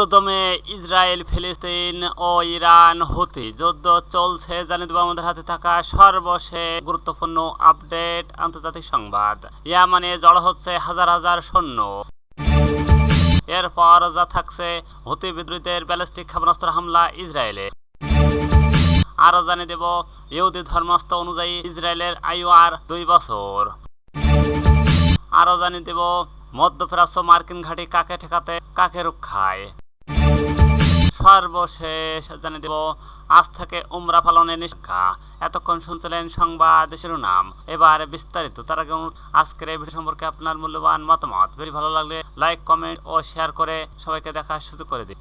পুরোদমে ইসরায়েল, ফিলিস্তিন ও ইরান হুতি যুদ্ধ চলছে। জানিয়ে দেবো আমাদের হাতে থাকা সর্বশেষ গুরুত্বপূর্ণ আপডেট, আন্তর্জাতিক সংবাদ। ইয়ামানে জড়ো হচ্ছে হাজার হাজার সৈন্য। এরপর যা থাকছে, হুতি বিদ্রোহীদের ব্যালিস্টিক ক্ষেপণাস্ত্র হামলা ইসরায়েলে। আরও জানিয়ে দেব, ইহুদি ধর্মস্থ অনুযায়ী ইসরায়েলের আয়ু আর দুই বছর। আরও জানিয়ে দেব, মধ্যপ্রাচ্য মার্কিন ঘাঁটি কাকে ঠেকাতে, কাকে রক্ষায়? সর্বশেষ জানিয়ে দেব, আজ থেকে উমরা পালনের নিষ্ঠা এতক্ষণ শুনছিলেন সংবাদ শিরোনাম। এবার বিস্তারিত। তার আগে আজকের এই ভিডিও সম্পর্কে আপনার মূল্যবান মতামত। বেশি ভালো লাগলে লাইক, কমেন্ট ও শেয়ার করে সবাইকে দেখার সুযোগ করে দিন।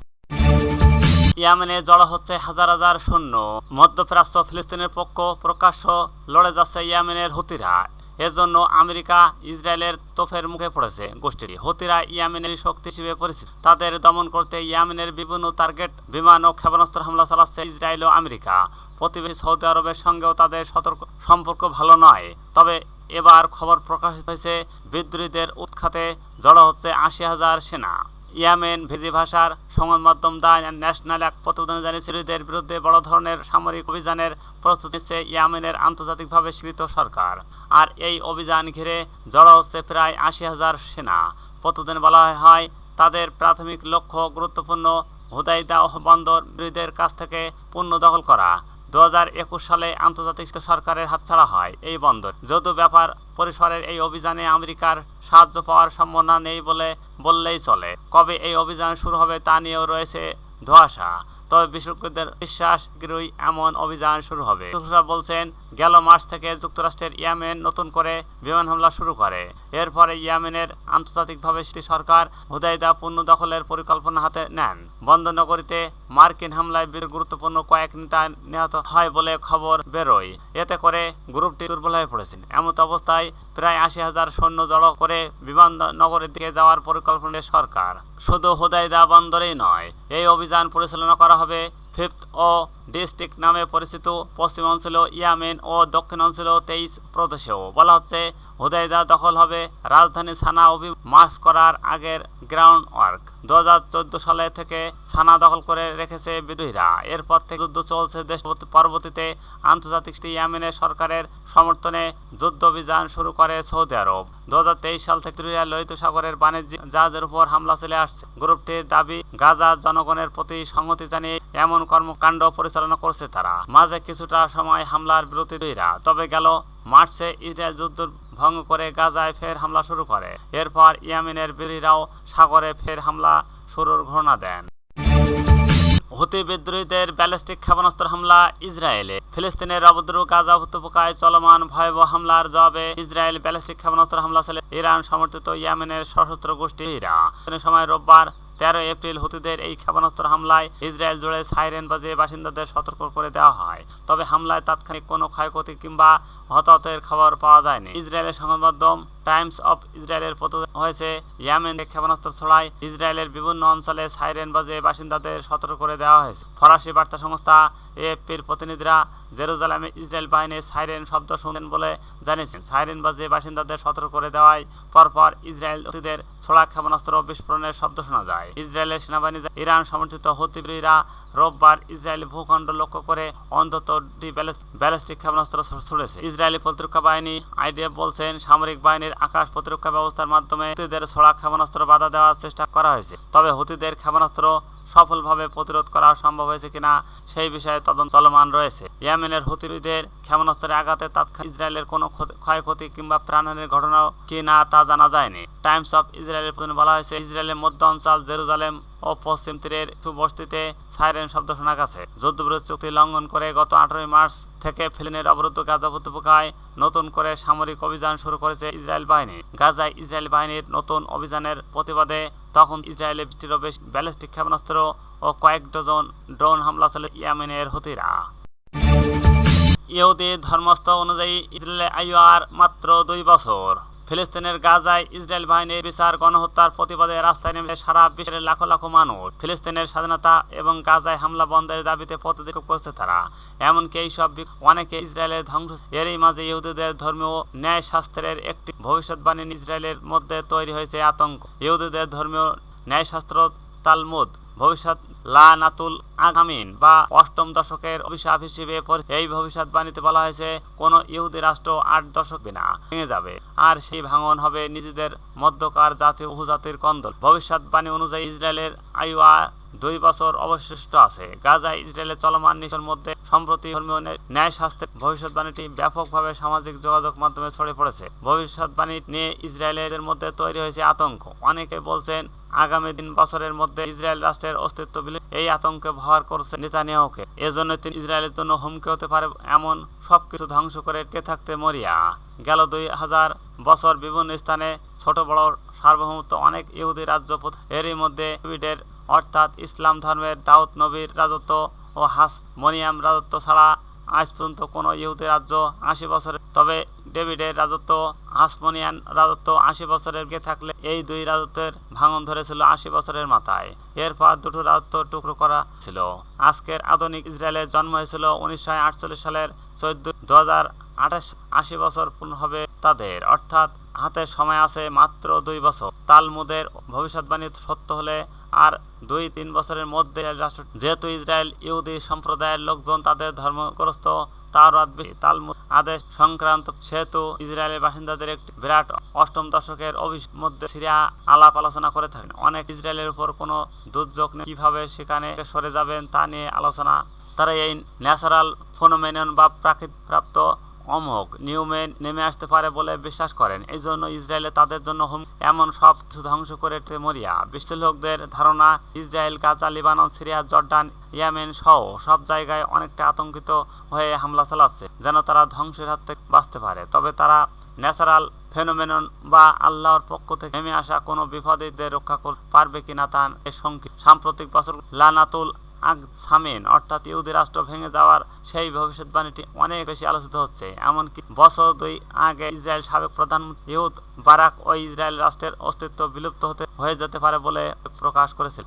ইয়ামেনে জড়ো হচ্ছে হাজার হাজার সৈন্য। মধ্যপ্রাচ্য ফিলিস্তিনের পক্ষ প্রকাশ্য লড়ে যাচ্ছে ইয়ামেনের হুতিরা। এজন্য আমেরিকা, ইসরায়েলের তোফের মুখে পড়েছে গোষ্ঠীটি। হতিরা ইয়ামেনের শক্তি হিসেবে পরিচিত। তাদের দমন করতে ইয়ামেনের বিভিন্ন টার্গেট, বিমান ও ক্ষেপণাস্ত্র হামলা চালাচ্ছে ইসরায়েল ও আমেরিকা। প্রতিবেশী সৌদি আরবের সঙ্গেও তাদের সতর্ক, সম্পর্ক ভালো নয়। তবে এবার খবর প্রকাশিত হয়েছে, বিদ্রোহীদের উৎখাতে জড়ো হচ্ছে আশি হাজার সেনা। ইয়ামেন ভেজি ভাষার সংবাদ মাধ্যম দা ন্যাশনাল এক প্রতিবেদনে জানিয়েছে, ইহুদিদের বিরুদ্ধে বড় ধরনের সামরিক অভিযানের প্রস্তুতি নিচ্ছে ইয়ামেনের আন্তর্জাতিকভাবে স্বীকৃত সরকার। আর এই অভিযান ঘিরে জড়ো হচ্ছে প্রায় আশি হাজার সেনা। প্রতিবেদনে বলা হয়, তাদের প্রাথমিক লক্ষ্য গুরুত্বপূর্ণ হুদাইদা বন্দর বিরোধীদের কাছ থেকে পূর্ণ দখল করা। দু সালে আন্তর্জাতিক সরকারের হাতছাড়া হয় এই বন্দর। যৌথ ব্যাপার পরিসরের এই অভিযানে আমেরিকার সাহায্য পাওয়ার সম্ভাবনা নেই বলে বললেই চলে। কবে এই অভিযান শুরু হবে তা নিয়েও রয়েছে ধোয়াশা। তবে বিশেষজ্ঞদের বিশ্বাস এমন অভিযান শুরু হবে। বলছেন গেল মাস থেকে যুক্তরাষ্ট্রের ইয়ামেন নতুন করে বিমান হামলা শুরু করে। এরপরে ইয়ামেনের আন্তর্জাতিকভাবে সরকার হুদাইদা পূর্ণ দখলের পরিকল্পনা হাতে নেন। বন্দনগরীতে মার্কিন হামলায় বীর গুরুত্বপূর্ণ কয়েক নেতা নিহত হয় বলে খবর বেরোয়। এতে করে গ্রুপটি দুর্বল হয়ে পড়েছেন এমত অবস্থায় প্রায় আশি হাজার সৈন্য জড়ো করে বিমান নগরের দিকে যাওয়ার পরিকল্পনা সরকার। শুধু হুদাইদা বন্দরেই নয়, এই অভিযান পরিচালনা করা হবে ফিফথ ও ডিস্ট্রিক্ট নামে পরিচিত পশ্চিমাঞ্চল ইয়ামেন ও দক্ষিণাঞ্চল তেইশ প্রদেশেও। বলা হচ্ছে হুদাইদা দখল হবে। রাজধানী সানা অভি মার্চ করার আগের গ্রাউন্ড ওয়ার্ক। দু সালে থেকে সানা দখল করে রেখেছে বিদ্রোহীরা। এরপর থেকে যুদ্ধ চলছে দেশ পরবর্তীতে আন্তর্জাতিক ইয়ামেনের সরকারের সমর্থনে যুদ্ধ অভিযান শুরু করে সৌদি আরব। দুহাজার তেইশ সাল থেকে বিদ্রোহীরা লোহিত সাগরের বাণিজ্যিক জাহাজের উপর হামলা চলে আসছে। গ্রুপটির দাবি, গাজা জনগণের প্রতি সংহতি জানিয়ে এমন কর্মকাণ্ড পরিচালনা করছে তারা। মাঝে কিছুটা সময় হামলার বিরোধীরা তবে গেল মার্চে ইসরায়েল যুদ্ধ ভঙ্গ করে গাজায় ফের হামলা শুরু করে। এরপর ইয়েমেনের বিরোধীরাও সাগরে ফের হামলা শুরুর ঘোষণা দেন। হুতি বিদ্রোহীদের ব্যালিস্টিক ক্ষেপণাস্ত্র হামলা ইসরায়েলে। ফিলিস্তিনের অবদ্রু গাজা উপত্যকায় চলমান ভয়াবহ হামলার জবাবে ইসরায়েল ব্যালিস্টিক ক্ষেপণাস্ত্র হামলা চালে ইরান সমর্থিত ইয়েমেনের সশস্ত্র গোষ্ঠী ইরা সময় রোববার তেরো এপ্রিল হুতিদের এই ক্ষেপণাস্ত্র হামলায় ইসরায়েল জুড়ে সাইরেন বাজিয়ে বাসিন্দাদের সতর্ক করে দেওয়া হয়। তবে হামলায় তাৎক্ষণিক কোনো ক্ষয়ক্ষতি কিংবা হতাহতের খবর পাওয়া যায়নি। ইসরায়েলের সংবাদ মাধ্যম টাইমস অফ ইসরায়েলের প্রতিবেদন হয়েছে। ইয়ামেন ক্ষেপণাস্ত্র ছড়ায় ইসরায়েলের বিভিন্ন অঞ্চলে সাইরেন বাজিয়ে বাসিন্দাদের সতর্ক করে দেওয়া হয়েছে। ফরাসি বার্তা সংস্থা এএফপির প্রতিনিধিরা জেরুজালেমে ইসরায়েল বাহিনীর সাইরেন শব্দ শুনলেন বলে জানিয়েছেন। সাইরেন বাজে বাসিন্দাদের সতর্ক করে দেওয়ায় পরপর ইসরায়েল হুতিদের ছোড়া ক্ষেপণাস্ত্র বিস্ফোরণের শব্দ শোনা যায়। ইসরায়েলের সেনাবাহিনী ইরান সমর্থিত হুতিবিরা রোববার ইসরায়েলি ভূখণ্ড লক্ষ্য করে অন্তত ব্যালিস্টিক ক্ষেপণাস্ত্র ছুড়েছে। ইসরায়েলি প্রতিরক্ষা বাহিনী আইডিএফ বলছেন, সামরিক বাহিনীর আকাশ প্রতিরক্ষা ব্যবস্থার মাধ্যমে হুতিদের ছোড়া ক্ষেপণাস্ত্র বাধা দেওয়ার চেষ্টা করা হয়েছে। তবে হুতিদের ক্ষেপণাস্ত্র সফলভাবে প্রতিরোধ করা সম্ভব হয়েছে কিনা সেই বিষয়ে তদন্ত চলমান রয়েছে। ইয়েমেনের হুতিদের ক্ষেপণাস্ত্রের আঘাতে তাৎক্ষণিক ইসরায়েলের কোনো ক্ষয়ক্ষতি কিংবা প্রাণহানির ঘটনা কি না তা জানা যায়নি। টাইমস অফ ইসরায়েলের প্রতিদিন বলা হয়েছে, ইসরায়েলের মধ্য অঞ্চল জেরুজালেম ও পশ্চিম তীরের কিছু বস্তিতে সাইরেন শব্দ শোনা গেছে। যুদ্ধবিরোধ চুক্তি লঙ্ঘন করে গত আঠারোই মার্চ থেকে ফিলিনের অবরুদ্ধ গাজা উপত্যকায় নতুন করে সামরিক অভিযান শুরু করেছে ইসরায়েল বাহিনী। গাজায় ইসরায়েল বাহিনীর নতুন অভিযানের প্রতিবাদে তখন ইসরায়েলের বৃষ্টিরও বেশ ব্যালিস্টিক ক্ষেপণাস্ত্র ও কয়েক ডজন ড্রোন হামলা চালে ইয়ামেনের হতিরা। ইহুদি ধর্মস্থ অনুযায়ী ইসরায়েলে আয়ু আর মাত্র দুই বছর। ফিলিস্তিনের গাজায় ইসরায়েল বাহিনীর বিচার, গণহত্যার প্রতিবাদে রাস্তায় নেমে সারা বিশ্বের লাখো লাখো মানুষ ফিলিস্তিনের স্বাধীনতা এবং গাজায় হামলা বন্ধের দাবিতে প্রতিক্ষেপ করছে তারা। এমনকি এই সব অনেকে ইসরায়েলের ধ্বংস, এরই মাঝে ইহুদিদের ধর্মীয় ন্যায় শাস্ত্রের একটি ভবিষ্যৎবাণী ইসরায়েলের মধ্যে তৈরি হয়েছে আতঙ্ক। ইহুদিদের ধর্মীয় ন্যায়শাস্ত্র তালমুদ ভবিষ্যৎ লানাতুল আগামিন বা অষ্টম দশকের অভিশাপ হিসেবে এই ভবিষ্যৎবাণীতে বলা হয়েছে, কোন ইহুদি রাষ্ট্র আট দশক বিনা ভেঙে যাবে। আর সেই ভাঙন হবে নিজেদের মধ্যকার জাতীয় উপজাতির কন্দল। ভবিষ্যৎবাণী অনুযায়ী ইসরায়েলের আর দুই বছর অবশিষ্ট আছে। গাজা ইসরায়েলের চলমান নিশোর মধ্যে সম্প্রতি ধর্মীয় ন্যায়- শাস্ত্রের ভবিষ্যৎবাণীটি ব্যাপকভাবে সামাজিক যোগাযোগ মাধ্যমে ছড়িয়ে পড়েছে। ভবিষ্যৎবাণী নিয়ে ইসরায়েলের মধ্যে তৈরি হয়েছে আতঙ্ক। অনেকে বলছেন আগামী তিন বছরের মধ্যে ইসরায়েল রাষ্ট্রের অস্তিত্ব বিলীন এই আতঙ্কে ভর করছে নেতানিয়াহুকে। এজন্য তিনি ইসরায়েলের জন্য হুমকি হতে পারে এমন সবকিছু ধ্বংস করে কে থাকতে মরিয়া। গেল দুই হাজার বছর বিভিন্ন স্থানে ছোট বড় সার্বভৌমত্ব অনেক ইহুদি রাজ্য এরই মধ্যে অর্থাৎ ইসলাম ধর্মের দাউদ নবীর রাজত্ব ও হাস মনিয়াম রাজত্ব ছাড়া আজ পর্যন্ত কোনো ইহুদি রাজ্য আশি বছরের তবে ডেভিডের রাজত্ব হাসমনিয়ান রাজত্ব আশি বছরের গে থাকলে এই দুই রাজত্বের ভাঙন ধরেছিল আশি বছরের মাথায়। এরপর দুটো রাজত্ব টুকরো করা ছিল। আজকের আধুনিক ইসরায়েলের জন্ম হয়েছিল উনিশশো আটচল্লিশ সালের চোদ্দ দু হাজার আঠাশ আশি বছর পূর্ণ হবে তাদের। অর্থাৎ হাতে সময় আছে মাত্র দুই বছর। তালমুদের ভবিষ্যৎবাণী সত্য হলে আর দুই তিন বছরের মধ্যে রাষ্ট্র যেহেতু ইসরায়েল ইহুদি সম্প্রদায়ের লোকজন তাদের ধর্মগ্রস্ত তার তালমুদ আদেশ সংক্রান্ত সেহেতু ইসরায়েলের বাসিন্দাদের একটি বিরাট অষ্টম দশকের মধ্যে সিরিয়া আলাপ আলোচনা করে থাকেন। অনেক ইসরায়েলের উপর কোনো দুর্যোগ নেই, কীভাবে সেখানে সরে যাবেন তা নিয়ে আলোচনা। তারা এই ন্যাচারাল ফোনোমেনন বা প্রাকৃতিক প্রাপ্ত অমোঘ। নিয়মে নেমে আসতে পারে বলে বিশ্বাস করেন। এই জন্য ইসরায়েলে তাদের জন্য হুম এমন সব কিছু ধ্বংস করে মরিয়া। বিশ্লেষকদের ধারণা, Israel, Gaza, Lebanon, Syria, Jordan, Yemen সহ সব জায়গায় অনেকটা আতঙ্কিত হয়ে হামলা চালাচ্ছে, যেন তারা ধ্বংসের হাত থেকে বাঁচতে পারে। তবে তারা ন্যাচারাল ফেনোমেনন বা আল্লাহর পক্ষ থেকে নেমে আসা কোনো বিপদীদের রক্ষা করতে পারবে কিনা তা এর সংকেত সাম্প্রতিক বছর লানাতুল আগ সামিন, অর্থাৎ ইহুদি রাষ্ট্র ভেঙে যাওয়ার সেই ভবিষ্যৎবাণীটি অনেক বেশি আলোচিত হচ্ছে। এমনকি বছর দুই আগে ইসরায়েল সাবেক প্রধানমন্ত্রী ইহুদ বারাক ও ইসরায়েল রাষ্ট্রের অস্তিত্ব বিলুপ্ত হতে হয়ে যেতে পারে বলে প্রকাশ করেছিল।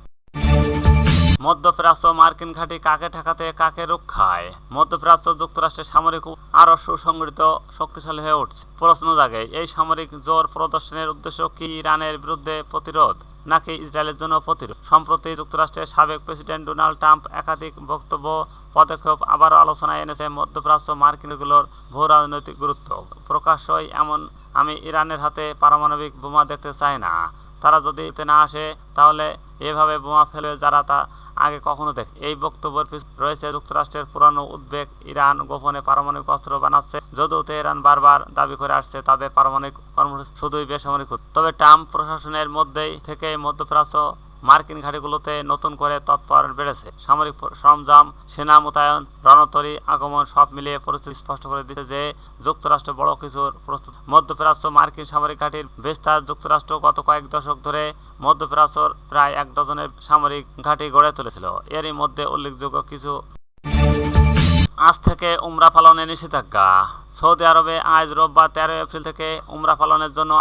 মধ্যপ্রাচ্য মার্কিন ঘাঁটি কাকে ঠেকাতে, কাকে রক্ষায়? মধ্যপ্রাচ্য যুক্তরাষ্ট্রের সামরিক উ- আরও সুসংগঠিত, শক্তিশালী হয়ে উঠছে। প্রশ্ন জাগে, এই সামরিক জোর প্রদর্শনের উদ্দেশ্য কি ইরানের বিরুদ্ধে প্রতিরোধ? নাকি ইসরায়েলের জন্য প্রতিরোধ? সম্প্রতি যুক্তরাষ্ট্রের সাবেক প্রেসিডেন্ট ডোনাল্ড ট্রাম্প একাধিক বক্তব্য, পদক্ষেপ আবারও আলোচনায় এনেছে মধ্যপ্রাচ্য মার্কিনগুলোর ভূ রাজনৈতিক গুরুত্ব। প্রকাশ্যই এমন আমি ইরানের হাতে পারমাণবিক বোমা দেখতে চাই না। তারা যদি না আসে, তাহলে এভাবে বোমা ফেলে যারা তা আগে কখনো দেখে, এই বক্তব্যের পিছনে রয়েছে যুক্তরাষ্ট্রের পুরানো উদ্বেগ, ইরান গোপনে পারমাণবিক অস্ত্র বানাচ্ছে, যদিও তেহরান বারবার দাবি করে আসছে তাদের পারমাণবিক কর্মসূচি শুধুই বেসামরিক। তবে ট্রাম্প প্রশাসনের মধ্যেই থেকে মধ্যপ্রাচ্য মার্কিন ঘাঁটিগুলোতে নতুন করে তৎপর বেড়েছে। সামরিক সরঞ্জাম সেনা মোতায়েন, রণতরী আগমন সব মিলিয়ে পরিস্থিতি স্পষ্ট করে দিচ্ছে যে যুক্তরাষ্ট্র বড় কিছুর প্রস্তুত। মধ্যপ্রাচ্য মার্কিন সামরিক ঘাঁটির বিস্তার যুক্তরাষ্ট্র গত কয়েক দশক ধরে মধ্যপ্রাচ্যর প্রায় এক ডজনের সামরিক ঘাঁটি গড়ে তুলেছিল। এরই মধ্যে উল্লেখযোগ্য কিছু আজ থেকে উমরা পালনে নিষেধাজ্ঞা। সৌদি আরবে আজ রোববার তেরো এপ্রিল থেকে উমরা পালনের জন্য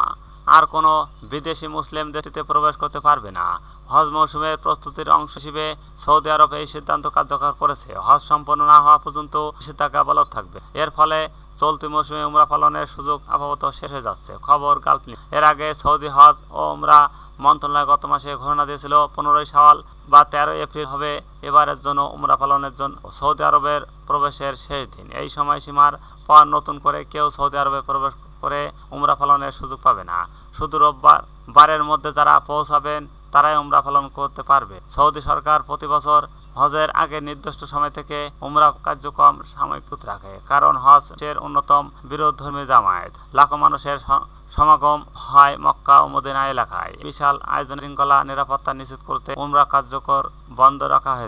আর কোনো বিদেশি মুসলিম দেশটিতে প্রবেশ করতে পারবে না। হজ মৌসুমের প্রস্তুতির অংশ হিসেবে সৌদি আরব এই সিদ্ধান্ত কার্যকর করেছে। হজ সম্পন্ন না হওয়া পর্যন্ত নিষেধাজ্ঞা বলবৎ থাকবে। এর ফলে চলতি মৌসুমে উমরা পালনের সুযোগ আপাতত শেষ হয়ে যাচ্ছে। খবর গালফ এর আগে সৌদি হজ ও উমরা মন্ত্রণালয় গত মাসে ঘোষণা দিয়েছিল, পনেরোই সাল বা তেরোই এপ্রিল হবে এবারের জন্য উমরা পালনের জন্য সৌদি আরবের প্রবেশের শেষ দিন। এই সময়সীমার পর নতুন করে কেউ সৌদি আরবে প্রবেশ করে উমরা পালনের সুযোগ পাবে না। শুধু রোববার বারের মধ্যে যারা পৌঁছাবেন তারাই উমরা পালন করতে পারবে। সৌদি সরকার প্রতি বছর হজের আগে নির্দিষ্ট সময় থেকে উমরা কার্যক্রম সাময়িক রাখে কারণ হজ এর অন্যতম বিরোধ ধর্মী জামায়াত। লাখো মানুষের সমাগম হয় মক্কা ও মদিনা এলাকায়। বিশাল আয়োজন শৃঙ্খলা নিরাপত্তা নিশ্চিত করতে উমরা কার্যকর বন্ধ রাখা হয়েছে।